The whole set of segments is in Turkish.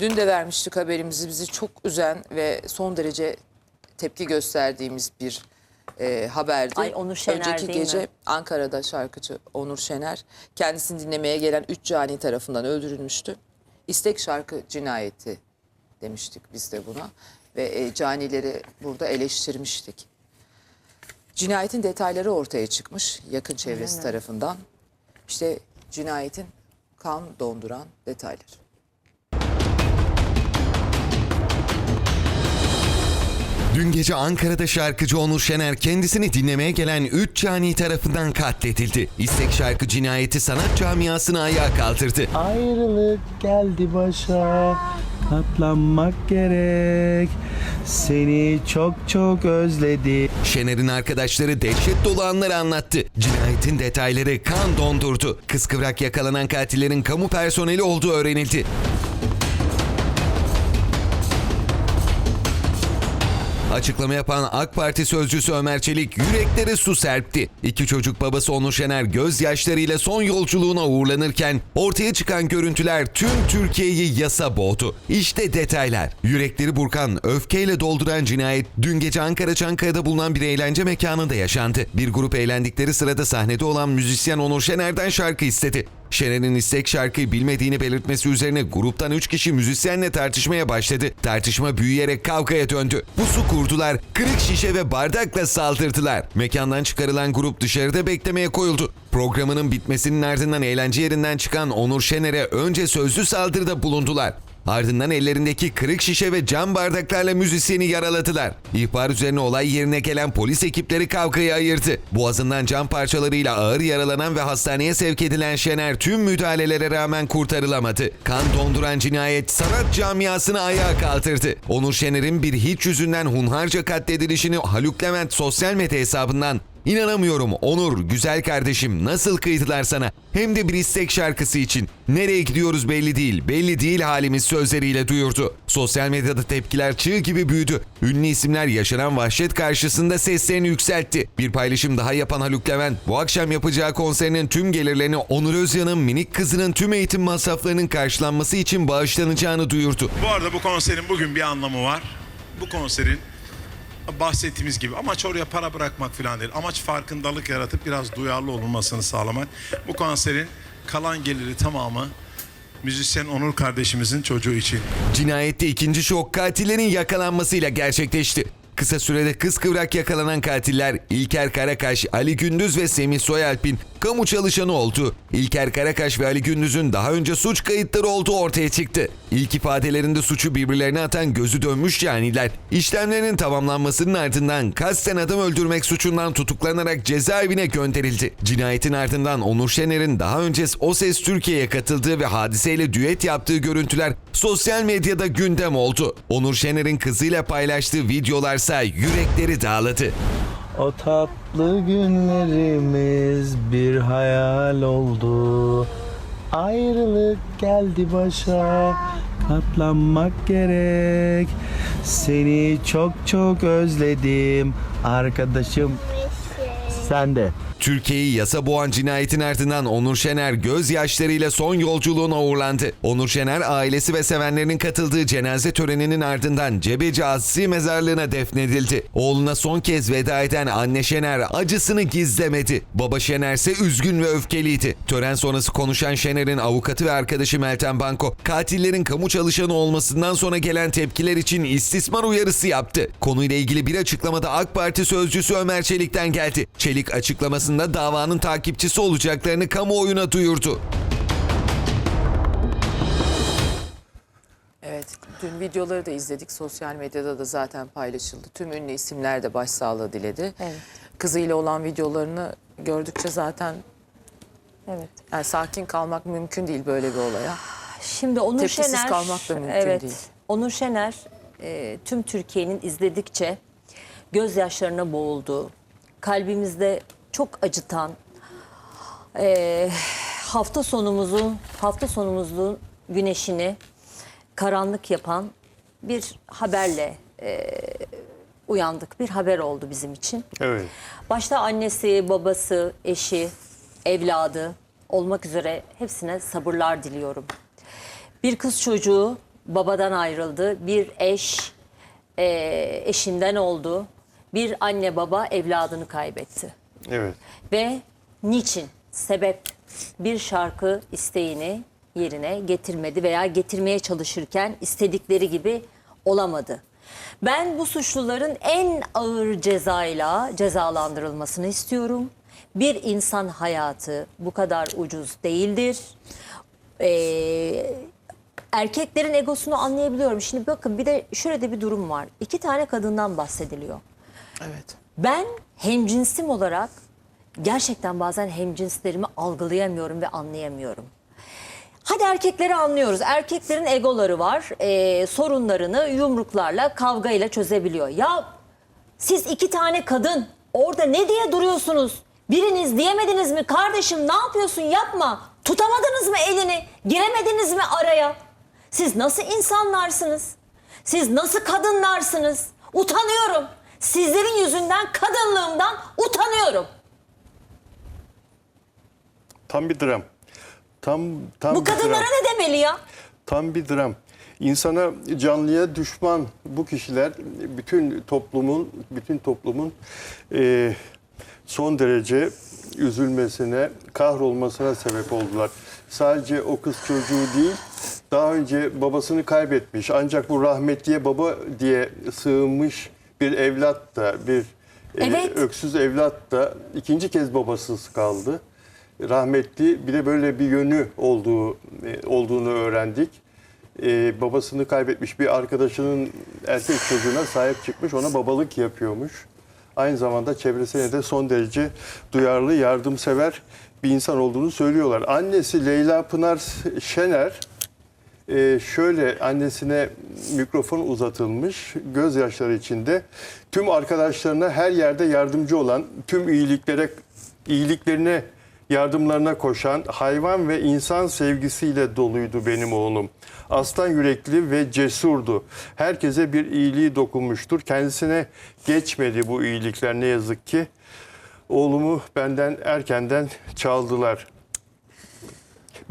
dün de vermiştik haberimizi. Bizi çok üzen ve son derece tepki gösterdiğimiz bir e, haberdi. Ay, Onur Şener Önceki değil gece mi? Ankara'da şarkıcı Onur Şener kendisini dinlemeye gelen üç cani tarafından öldürülmüştü. İstek şarkı cinayeti demiştik biz de buna ve e, canileri burada eleştirmiştik. Cinayetin detayları ortaya çıkmış yakın çevresi tarafından. İşte cinayetin kan donduran detayları. Dün gece Ankara'da şarkıcı Onur Şener kendisini dinlemeye gelen 3 cani tarafından katledildi. İstek şarkı cinayeti sanat camiasını ayağa kaldırdı. Ayrılık geldi başa Katlanmak gerek Seni çok çok özledim Şener'in arkadaşları dehşet dolu anları anlattı. Cinayetin detayları kan dondurdu. Kıskıvrak yakalanan katillerin kamu personeli olduğu öğrenildi. Açıklama yapan AK Parti sözcüsü Ömer Çelik yüreklere su serpti. İki çocuk babası Onur Şener gözyaşlarıyla son yolculuğuna uğurlanırken ortaya çıkan görüntüler tüm Türkiye'yi yasa boğdu. İşte detaylar. Yürekleri burkan, öfkeyle dolduran cinayet dün gece Ankara Çankaya'da bulunan bir eğlence mekanında yaşandı. Bir grup eğlendikleri sırada sahnede olan müzisyen Onur Şener'den şarkı istedi. Şener'in istek şarkıyı bilmediğini belirtmesi üzerine gruptan 3 kişi müzisyenle tartışmaya başladı. Tartışma büyüyerek kavgaya döndü. Pusu kurdular, kırık şişe ve bardakla saldırdılar. Mekandan çıkarılan grup dışarıda beklemeye koyuldu. Programının bitmesinin ardından eğlence yerinden çıkan Onur Şener'e önce sözlü saldırıda bulundular. Ardından ellerindeki kırık şişe ve cam bardaklarla müzisyeni yaraladılar. İhbar üzerine olay yerine gelen polis ekipleri kavgayı ayırdı. Boğazından cam parçalarıyla ağır yaralanan ve hastaneye sevk edilen Şener tüm müdahalelere rağmen kurtarılamadı. Kan donduran cinayet sanat camiasını ayağa kaldırdı. Onur Şener'in bir hiç yüzünden hunharca katledilişini Haluk Levent sosyal medya hesabından İnanamıyorum Onur, güzel kardeşim nasıl kıydılar sana? Hem de bir istek şarkısı için. Nereye gidiyoruz belli değil, belli değil halimiz sözleriyle duyurdu. Sosyal medyada tepkiler çığ gibi büyüdü. Ünlü isimler yaşanan vahşet karşısında seslerini yükseltti. Bir paylaşım daha yapan Haluk Levent, bu akşam yapacağı konserinin tüm gelirlerini Onur Özyan'ın minik kızının tüm eğitim masraflarının karşılanması için bağışlanacağını duyurdu. Bu arada bu konserin bugün bir anlamı var. Bu konserin bahsettiğimiz gibi amaç oraya para bırakmak falan değil. Amaç farkındalık yaratıp biraz duyarlı olunmasını sağlamak. Bu konserin kalan geliri tamamı müzisyen Onur kardeşimizin çocuğu için. Cinayette ikinci şok katillerin yakalanmasıyla gerçekleşti. Kısa sürede kıskıvrak yakalanan katiller İlker Karakaş, Ali Gündüz ve Semih Soyalp'in kamu çalışanı oldu. İlker Karakaş ve Ali Gündüz'ün daha önce suç kayıtları olduğu ortaya çıktı. İlk ifadelerinde suçu birbirlerine atan gözü dönmüş caniler, işlemlerinin tamamlanmasının ardından kasten adam öldürmek suçundan tutuklanarak cezaevine gönderildi. Cinayetin ardından Onur Şener'in daha önce O Ses Türkiye'ye katıldığı ve hadiseyle düet yaptığı görüntüler sosyal medyada gündem oldu. Onur Şener'in kızıyla paylaştığı videolarsa yürekleri dağladı. O tatlı günlerimiz bir hayal oldu. Ayrılık geldi başa. Katlanmak gerek. Seni çok çok özledim. Arkadaşım Sen de Türkiye'yi yasa boğan cinayetin ardından Onur Şener gözyaşlarıyla son yolculuğuna uğurlandı. Onur Şener ailesi ve sevenlerinin katıldığı cenaze töreninin ardından Cebeci Azsi mezarlığına defnedildi. Oğluna son kez veda eden anne Şener acısını gizlemedi. Baba Şener ise üzgün ve öfkeliydi. Tören sonrası konuşan Şener'in avukatı ve arkadaşı Meltem Banko, katillerin kamu çalışanı olmasından sonra gelen tepkiler için istismar uyarısı yaptı. Konuyla ilgili bir açıklamada AK Parti sözcüsü Ömer Çelik'ten geldi. Çelik açıklamasında davanın takipçisi olacaklarını kamuoyuna duyurdu. Evet, dün videoları da izledik. Sosyal medyada da zaten paylaşıldı. Tüm ünlü isimler de başsağlığı diledi. Evet. Kızıyla olan videolarını gördükçe zaten Evet. yani sakin kalmak mümkün değil böyle bir olaya. Şimdi Onur Tepkisiz Şener kalmak da mümkün evet, değil. Onur Şener e, tüm Türkiye'nin izledikçe gözyaşlarına boğuldu. Kalbimizde çok acıtan e, hafta sonumuzun hafta sonumuzun güneşini karanlık yapan bir haberle e, uyandık. Bir haber oldu bizim için. Evet. Başta annesi, babası, eşi, evladı olmak üzere hepsine sabırlar diliyorum. Bir kız çocuğu babadan ayrıldı. Bir eş e, eşinden oldu. Bir anne baba evladını kaybetti. Evet. Ve niçin? Sebep bir şarkı isteğini yerine getirmedi veya getirmeye çalışırken istedikleri gibi olamadı. Ben bu suçluların en ağır cezayla cezalandırılmasını istiyorum. Bir insan hayatı bu kadar ucuz değildir. Ee, erkeklerin egosunu anlayabiliyorum. Şimdi bakın bir de şöyle de bir durum var. İki tane kadından bahsediliyor. Evet. Ben hemcinsim olarak gerçekten bazen hemcinslerimi algılayamıyorum ve anlayamıyorum. Hadi erkekleri anlıyoruz. Erkeklerin egoları var. Ee, sorunlarını yumruklarla, kavgayla çözebiliyor. Ya siz iki tane kadın orada ne diye duruyorsunuz? Biriniz diyemediniz mi kardeşim ne yapıyorsun yapma. Tutamadınız mı elini? Giremediniz mi araya? Siz nasıl insanlarsınız? Siz nasıl kadınlarsınız? Utanıyorum. Sizlerin yüzünden kadınlığımdan utanıyorum. Tam bir dram. Tam tam Bu bir dram. kadınlara ne demeli ya? Tam bir dram. İnsana canlıya düşman bu kişiler bütün toplumun bütün toplumun e, son derece üzülmesine, kahrolmasına sebep oldular. Sadece o kız çocuğu değil, daha önce babasını kaybetmiş ancak bu rahmetliye baba diye sığınmış bir evlat da bir e, Evet. öksüz evlat da ikinci kez babasız kaldı. Rahmetli bir de böyle bir yönü olduğu e, olduğunu öğrendik. E, babasını kaybetmiş bir arkadaşının erkek çocuğuna sahip çıkmış, ona babalık yapıyormuş. Aynı zamanda çevresine de son derece duyarlı, yardımsever bir insan olduğunu söylüyorlar. Annesi Leyla Pınar Şener ee, şöyle annesine mikrofon uzatılmış gözyaşları içinde tüm arkadaşlarına her yerde yardımcı olan tüm iyiliklere iyiliklerine yardımlarına koşan hayvan ve insan sevgisiyle doluydu benim oğlum. Aslan yürekli ve cesurdu. Herkese bir iyiliği dokunmuştur. Kendisine geçmedi bu iyilikler ne yazık ki. Oğlumu benden erkenden çaldılar.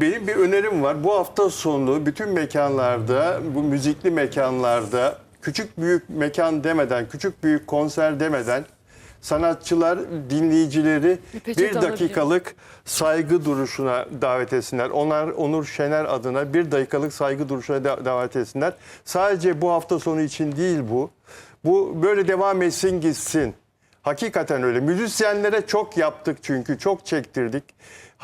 Benim bir önerim var. Bu hafta sonu bütün mekanlarda, bu müzikli mekanlarda küçük büyük mekan demeden, küçük büyük konser demeden sanatçılar dinleyicileri bir dakikalık saygı duruşuna davet etsinler. Onlar Onur Şener adına bir dakikalık saygı duruşuna da- davet etsinler. Sadece bu hafta sonu için değil bu. Bu böyle devam etsin gitsin. Hakikaten öyle. Müzisyenlere çok yaptık çünkü çok çektirdik.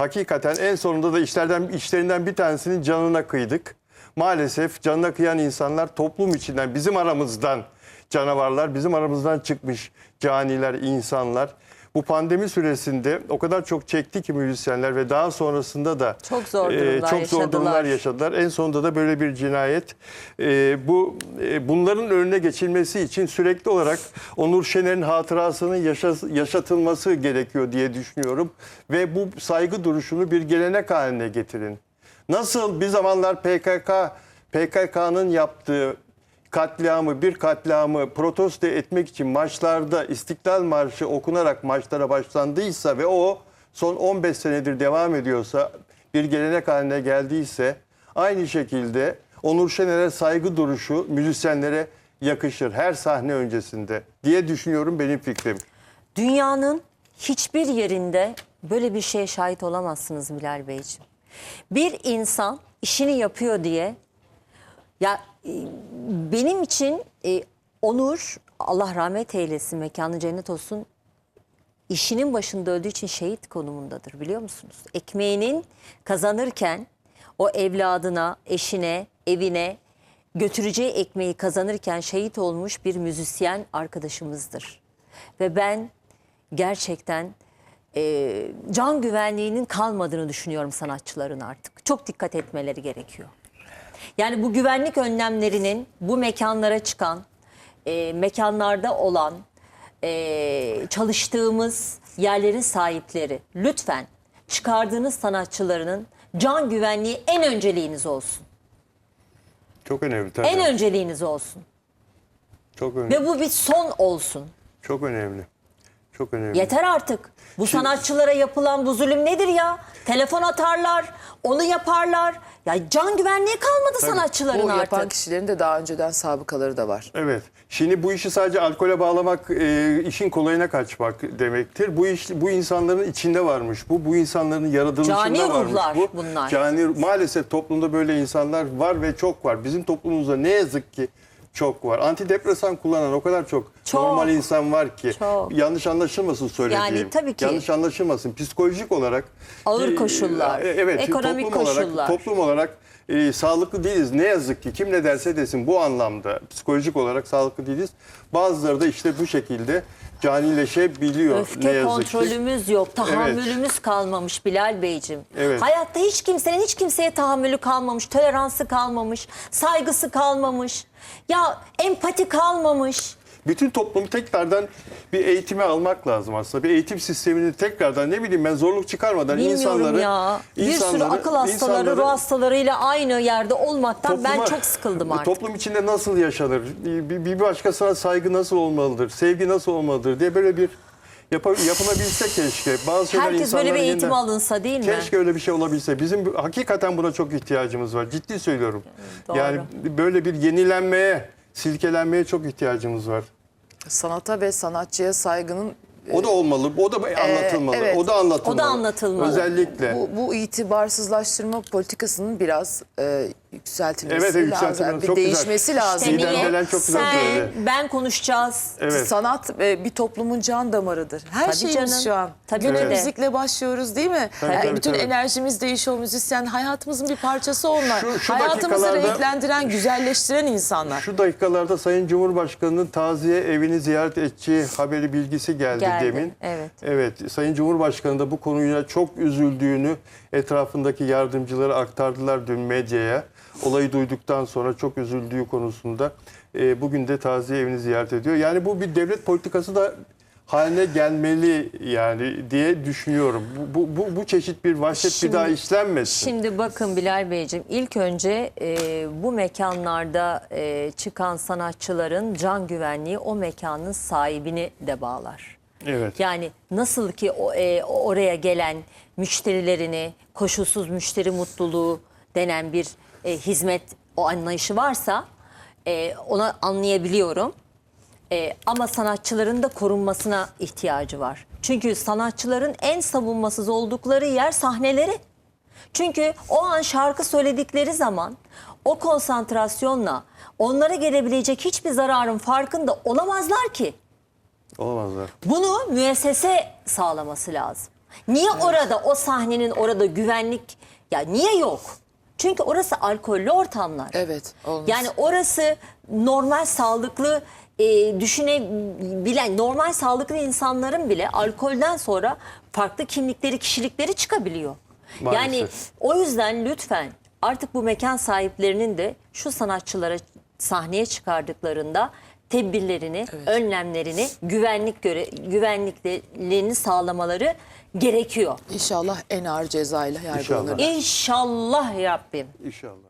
Hakikaten en sonunda da işlerden işlerinden bir tanesinin canına kıydık. Maalesef canına kıyan insanlar toplum içinden bizim aramızdan canavarlar, bizim aramızdan çıkmış caniler, insanlar. Bu pandemi süresinde o kadar çok çekti ki müzisyenler ve daha sonrasında da Çok zor e, durumlar çok zor yaşadılar. durumlar yaşadılar. En sonunda da böyle bir cinayet. E, bu e, bunların önüne geçilmesi için sürekli olarak Onur Şener'in hatırasının yaşa- yaşatılması gerekiyor diye düşünüyorum ve bu saygı duruşunu bir gelenek haline getirin. Nasıl bir zamanlar PKK PKK'nın yaptığı katliamı, bir katliamı protesto etmek için maçlarda İstiklal Marşı okunarak maçlara başlandıysa ve o son 15 senedir devam ediyorsa, bir gelenek haline geldiyse aynı şekilde Onur Şener'e saygı duruşu müzisyenlere yakışır her sahne öncesinde diye düşünüyorum benim fikrim. Dünyanın hiçbir yerinde böyle bir şeye şahit olamazsınız Bilal Beyciğim. Bir insan işini yapıyor diye ya benim için e, Onur Allah rahmet eylesin mekanı cennet olsun işinin başında öldüğü için şehit konumundadır biliyor musunuz? Ekmeğinin kazanırken o evladına, eşine, evine götüreceği ekmeği kazanırken şehit olmuş bir müzisyen arkadaşımızdır. Ve ben gerçekten e, can güvenliğinin kalmadığını düşünüyorum sanatçıların artık. Çok dikkat etmeleri gerekiyor. Yani bu güvenlik önlemlerinin bu mekanlara çıkan, e, mekanlarda olan, e, çalıştığımız yerlerin sahipleri lütfen çıkardığınız sanatçılarının can güvenliği en önceliğiniz olsun. Çok önemli tabii. En önceliğiniz olsun. Çok önemli. Ve bu bir son olsun. Çok önemli. Çok önemli. Yeter artık. Bu sanatçılara yapılan bu zulüm nedir ya? Telefon atarlar, onu yaparlar. Ya can güvenliği kalmadı sanatçıların Bu yapan artık. kişilerin de daha önceden sabıkaları da var. Evet. Şimdi bu işi sadece alkole bağlamak e, işin kolayına kaçmak demektir. Bu iş bu insanların içinde varmış. Bu bu insanların yaratılışında Cani varmış. ruhlar bu. bunlar. Cani maalesef toplumda böyle insanlar var ve çok var. Bizim toplumumuzda ne yazık ki çok var. Antidepresan kullanan o kadar çok, Çok. normal insan var ki. Çok. Yanlış anlaşılmasın söylediğim. Yani tabii ki. Yanlış anlaşılmasın. Psikolojik olarak Ağır koşullar, e, evet, ekonomik toplum koşullar. Olarak, toplum olarak e, sağlıklı değiliz. Ne yazık ki kim ne derse desin bu anlamda psikolojik olarak sağlıklı değiliz. Bazıları da işte bu şekilde canileşebiliyor ne Öfke yazık ki. kontrolümüz yok, tahammülümüz kalmamış Bilal Beyciğim. Evet. Hayatta hiç kimsenin hiç kimseye tahammülü kalmamış, toleransı kalmamış, saygısı kalmamış. Ya empati kalmamış. Bütün toplumu tekrardan bir eğitime almak lazım aslında. Bir eğitim sistemini tekrardan ne bileyim ben zorluk çıkarmadan Bilmiyorum insanları ya. Bir sürü insanları- akıl hastaları, insanları ruh hastalarıyla aynı yerde olmaktan ben topluma- çok sıkıldım artık. Toplum içinde nasıl yaşanır? Bir, bir başkasına saygı nasıl olmalıdır? Sevgi nasıl olmalıdır diye böyle bir yapılabilse keşke. Bazı şeyler Herkes böyle bir eğitim yeniden- alınsa değil mi? Keşke öyle bir şey olabilse. Bizim bu- hakikaten buna çok ihtiyacımız var. Ciddi söylüyorum. Doğru. Yani böyle bir yenilenmeye, silkelenmeye çok ihtiyacımız var. Sanata ve sanatçıya saygının O da olmalı. O da anlatılmalı. evet. O da anlatılmalı. O da anlatılmalı. Özellikle. bu, bu itibarsızlaştırma politikasının biraz e, yükseltilmesi Evet, evet, lazım. yükseltilmesi Bir çok güzel. değişmesi lazım. İşte niye? Belen çok güzel Sen, söyledi. ben konuşacağız. Evet. Sanat e, bir toplumun can damarıdır. Her Tabii şeyimiz canım. şu an. Tabii Güne de. müzikle başlıyoruz değil mi? Tabii, Yani tabii, bütün tabii. enerjimiz değişiyor müzisyen. Hayatımızın bir parçası onlar. Şu- şu Hayatımızı renklendiren, güzelleştiren insanlar. Şu dakikalarda Sayın Cumhurbaşkanı'nın taziye evini ziyaret edeceği haberi bilgisi geldi, Geldi, demin. evet. Evet, Sayın Cumhurbaşkanı da bu konuyla çok üzüldüğünü etrafındaki yardımcıları aktardılar dün medyaya. Olayı duyduktan sonra çok üzüldüğü konusunda e, bugün de taziye evini ziyaret ediyor. Yani bu bir devlet politikası da haline gelmeli yani diye düşünüyorum. Bu, bu, bu, bu çeşit bir vahşet Şimdi- bir daha işlenmesin. Şimdi bakın Bilal Beyciğim ilk önce e, bu mekanlarda e, çıkan sanatçıların can güvenliği o mekanın sahibini de bağlar. Evet. Yani nasıl ki e, oraya gelen müşterilerini koşulsuz müşteri mutluluğu denen bir e, hizmet o anlayışı varsa e, ona anlayabiliyorum. Ama sanatçıların da korunmasına ihtiyacı var. Çünkü sanatçıların en savunmasız oldukları yer sahneleri. Çünkü o an şarkı söyledikleri zaman o konsantrasyonla onlara gelebilecek hiçbir zararın farkında olamazlar ki. Olamazlar. Bunu müessese sağlaması lazım. Niye orada o sahnenin orada güvenlik ya niye yok? Çünkü orası alkollü ortamlar. Evet. Olmaz. Yani orası normal sağlıklı e, düşünebilen normal sağlıklı insanların bile alkolden sonra farklı kimlikleri kişilikleri çıkabiliyor. Maalesef. Yani o yüzden lütfen artık bu mekan sahiplerinin de şu sanatçılara sahneye çıkardıklarında tedbirlerini, önlemlerini, güvenlik göre güvenliklerini sağlamaları gerekiyor. İnşallah en ağır cezayla yargılanır. İnşallah. İnşallah Rabbim. İnşallah.